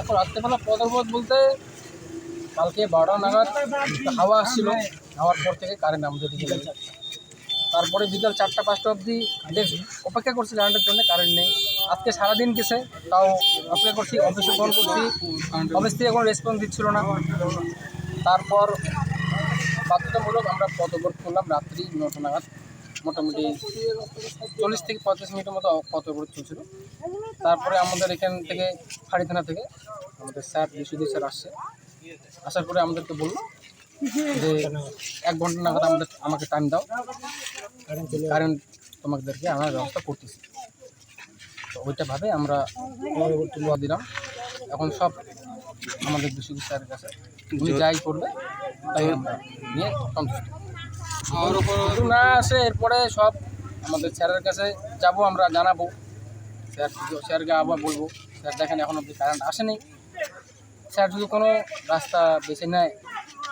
দেখো, রাত্রেবেলা পদপথ বলতে কালকে বারোটা নাগাদ হাওয়া আসছিল। হাওয়ার পর থেকে কারেন্ট আমাদের দিকে তারপরে বিকাল চারটা, পাঁচটা অবধি অপেক্ষা করছি কারেন্টের জন্য কারেন্ট নেই। আজকে সারাদিন গেছে, তাও অপেক্ষা করছি অফিসে ফোন করছি। অফিস থেকে কোনো রেসপন্স দিচ্ছিল না। তারপর বাধ্যতামূলক আমরা পদব্রত করলাম রাত্রি নটা নাগাদ। মোটামুটি চল্লিশ থেকে পঁয়ত্রিশ মিনিটের মতো পদব্রত চলছিল। তারপরে আমাদের এখান থেকে ফাড়ি থানা থেকে আমাদের স্যার বিশুদ্ধি স্যার আসছে। আসার পরে আমাদেরকে বলল যে এক ঘণ্টা নাগাদ আমাদের, আমাকে টাইম দাও। কারেন্ট তোমাদেরকে আনার ব্যবস্থা করতেছি। তো ওইটাভাবে আমরা দিলাম। এখন সব আমাদের বিশুদ্ধি স্যারের কাছে। যাই করবে, তাই আমরা নিয়ে সন্তুষ্ট। যদি না আসে এরপরে সব আমাদের স্যারের কাছে যাব আমরা জানাব। স্যার স্যারকে আবার বলব স্যার দেখেন এখন অব্দি কারেন্ট আসেনি। স্যার যদি কোনো রাস্তা বেছে নেয়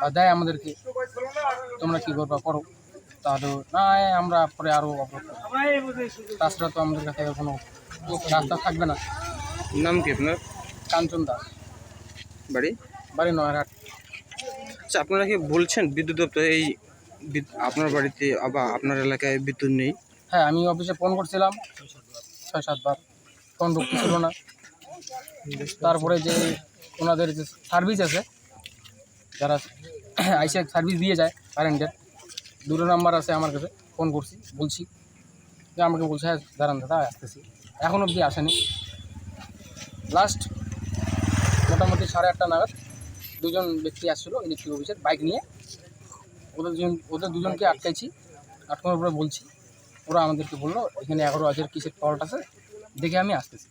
বা দেয় আমাদেরকে তোমরা কী করবা করো। তাহলে না আমরা পরে আরও। তাছাড়া তো আমাদের কাছে কোনো রাস্তা থাকবে না। নাম কি আপনার? কাঞ্চন দাস। বাড়ি? বাড়ি নয়হাট আচ্ছা আপনারা কি বলছেন বিদ্যুৎ দপ্তর এই আপনার বাড়িতে আবার আপনার এলাকায় বিদ্যুৎ নেই? হ্যাঁ আমি অফিসে ফোন করছিলাম। ছয় সাতবার ফোন ঢুকতেছিল না। তারপরে যে ওনাদের যে সার্ভিস আছে, যারা আইসে সার্ভিস দিয়ে যায় কারেন্টের দুটো নাম্বার আছে আমার কাছে ফোন করছি, বলছি। যে আমাকে বলছে হ্যাঁ দাঁড়ান দাদা, আসতেছি। এখন অবধি আসেনি। লাস্ট মোটামুটি সাড়ে আটটা নাগাদ দুজন ব্যক্তি আসছিল ইলেকট্রিক অফিসের বাইক নিয়ে। ওদের দুজন, ওদের দুজনকে আটকাইছি, আটকানোর পরে বলছি, ওরা আমাদেরকে বলল, এখানে এগারো হাজার কিসের ফল্ট আছে, দেখে আমি আসতেছি।